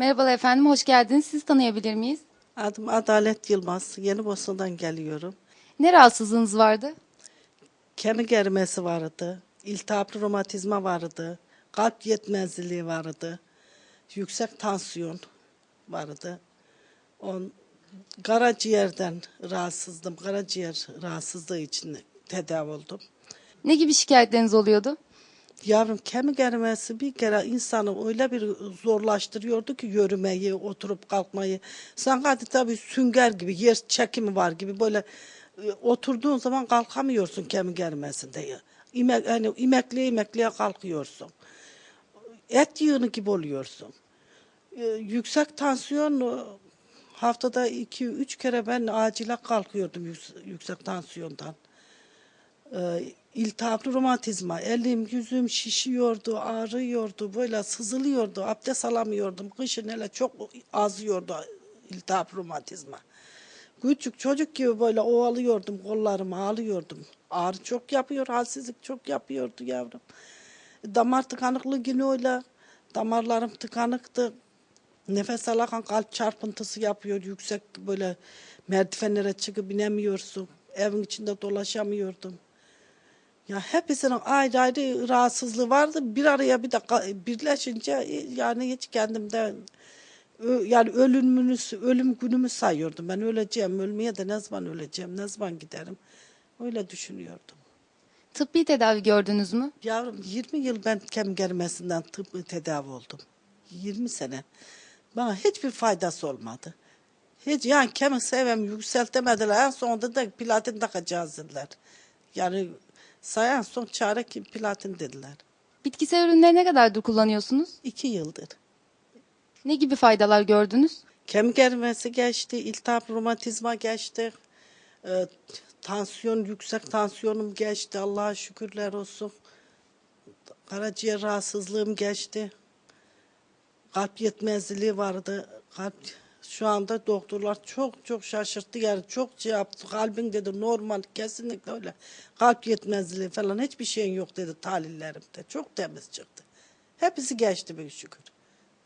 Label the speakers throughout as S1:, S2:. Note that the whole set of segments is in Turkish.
S1: Merhabalar efendim, hoş geldiniz. Sizi tanıyabilir miyiz?
S2: Adım Adalet Yılmaz. Yeni Bosna'dan geliyorum.
S1: Ne rahatsızlığınız vardı?
S2: Kemik erimesi vardı. İltihaplı romatizma vardı. Kalp yetmezliği vardı. Yüksek tansiyon vardı. On, karaciğerden rahatsızdım. Karaciğer rahatsızlığı için tedavi oldum.
S1: Ne gibi şikayetleriniz oluyordu?
S2: Yavrum kemik erimesi bir kere insanı öyle bir zorlaştırıyordu ki yürümeyi, oturup kalkmayı. Sanki tabii sünger gibi, yer çekimi var gibi böyle e, oturduğun zaman kalkamıyorsun kemik erimesinde. ya. İmek, hani imekliye imekliye kalkıyorsun. Et yığını gibi oluyorsun. E, yüksek tansiyon e, haftada iki üç kere ben acile kalkıyordum yüks- yüksek tansiyondan e, iltihaplı romatizma. Elim, yüzüm şişiyordu, ağrıyordu, böyle sızılıyordu. Abdest alamıyordum. Kışın hele çok azıyordu iltihap romatizma. Küçük çocuk gibi böyle ovalıyordum, kollarımı ağlıyordum. Ağrı çok yapıyor, halsizlik çok yapıyordu yavrum. Damar tıkanıklığı yine öyle. Damarlarım tıkanıktı. Nefes alırken kalp çarpıntısı yapıyor. Yüksek böyle merdivenlere çıkıp inemiyorsun. Evin içinde dolaşamıyordum. Ya hepsinin ayrı ayrı rahatsızlığı vardı. Bir araya bir de ka- birleşince e, yani hiç kendimde ö- yani ölümünü, ölüm günümü sayıyordum. Ben öleceğim, ölmeye de ne zaman öleceğim, ne zaman giderim. Öyle düşünüyordum.
S1: Tıbbi tedavi gördünüz mü?
S2: Yavrum 20 yıl ben kemik gerilmesinden tıbbi tedavi oldum. 20 sene. Bana hiçbir faydası olmadı. Hiç yani kemik sevem yükseltemediler. En sonunda da platin takacağız dediler. Yani sayan son çare ki platin dediler.
S1: Bitkisel ürünleri ne kadardır kullanıyorsunuz?
S2: İki yıldır.
S1: Ne gibi faydalar gördünüz?
S2: Kemik erimesi geçti, iltihap romatizma geçti. Ee, tansiyon, yüksek tansiyonum geçti. Allah'a şükürler olsun. Karaciğer rahatsızlığım geçti. Kalp yetmezliği vardı. Kalp şu anda doktorlar çok çok şaşırttı yani çok şey yaptı. Kalbin dedi normal kesinlikle öyle. Kalp yetmezliği falan hiçbir şeyin yok dedi tahlillerimde. Çok temiz çıktı. Hepsi geçti bir şükür.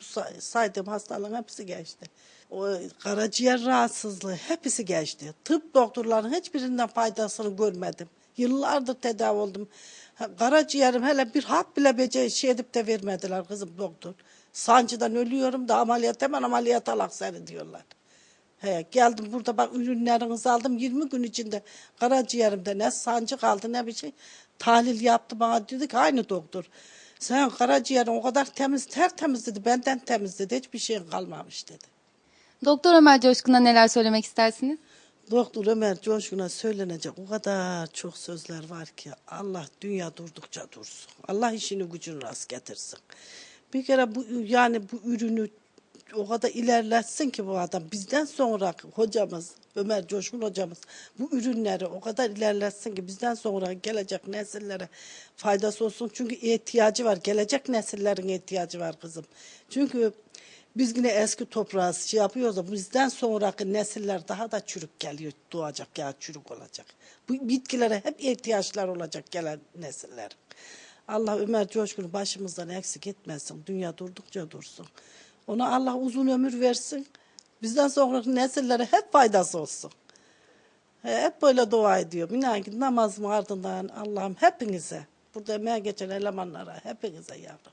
S2: Bu say- saydığım hastalığın hepsi geçti. O karaciğer rahatsızlığı hepsi geçti. Tıp doktorlarının hiçbirinden faydasını görmedim. Yıllardır tedavi oldum. Karaciğerim hele bir hap bile bece şey edip de vermediler kızım doktor. Sancıdan ölüyorum da ameliyat hemen ameliyat alak seni diyorlar. He, geldim burada bak ürünlerinizi aldım 20 gün içinde karaciğerimde ne sancı kaldı ne bir şey. Tahlil yaptı bana dedi ki aynı doktor. Sen karaciğerin o kadar temiz tertemiz dedi benden temiz dedi hiçbir şeyin kalmamış dedi.
S1: Doktor Ömer Coşkun'a neler söylemek istersiniz?
S2: Doktor Ömer Coşkun'a söylenecek o kadar çok sözler var ki Allah dünya durdukça dursun. Allah işini gücünü rast getirsin. Bir kere bu yani bu ürünü o kadar ilerletsin ki bu adam bizden sonra hocamız Ömer Coşkun hocamız bu ürünleri o kadar ilerletsin ki bizden sonra gelecek nesillere faydası olsun. Çünkü ihtiyacı var. Gelecek nesillerin ihtiyacı var kızım. Çünkü biz yine eski toprağı şey yapıyoruz da bizden sonraki nesiller daha da çürük geliyor, doğacak ya çürük olacak. Bu bitkilere hep ihtiyaçlar olacak gelen nesiller. Allah Ömer Coşkun'u başımızdan eksik etmesin. Dünya durdukça dursun. Ona Allah uzun ömür versin. Bizden sonraki nesillere hep faydası olsun. Hep böyle dua ediyorum. İnan ki namazımın ardından Allah'ım hepinize, burada emeğe geçen elemanlara, hepinize yavrum.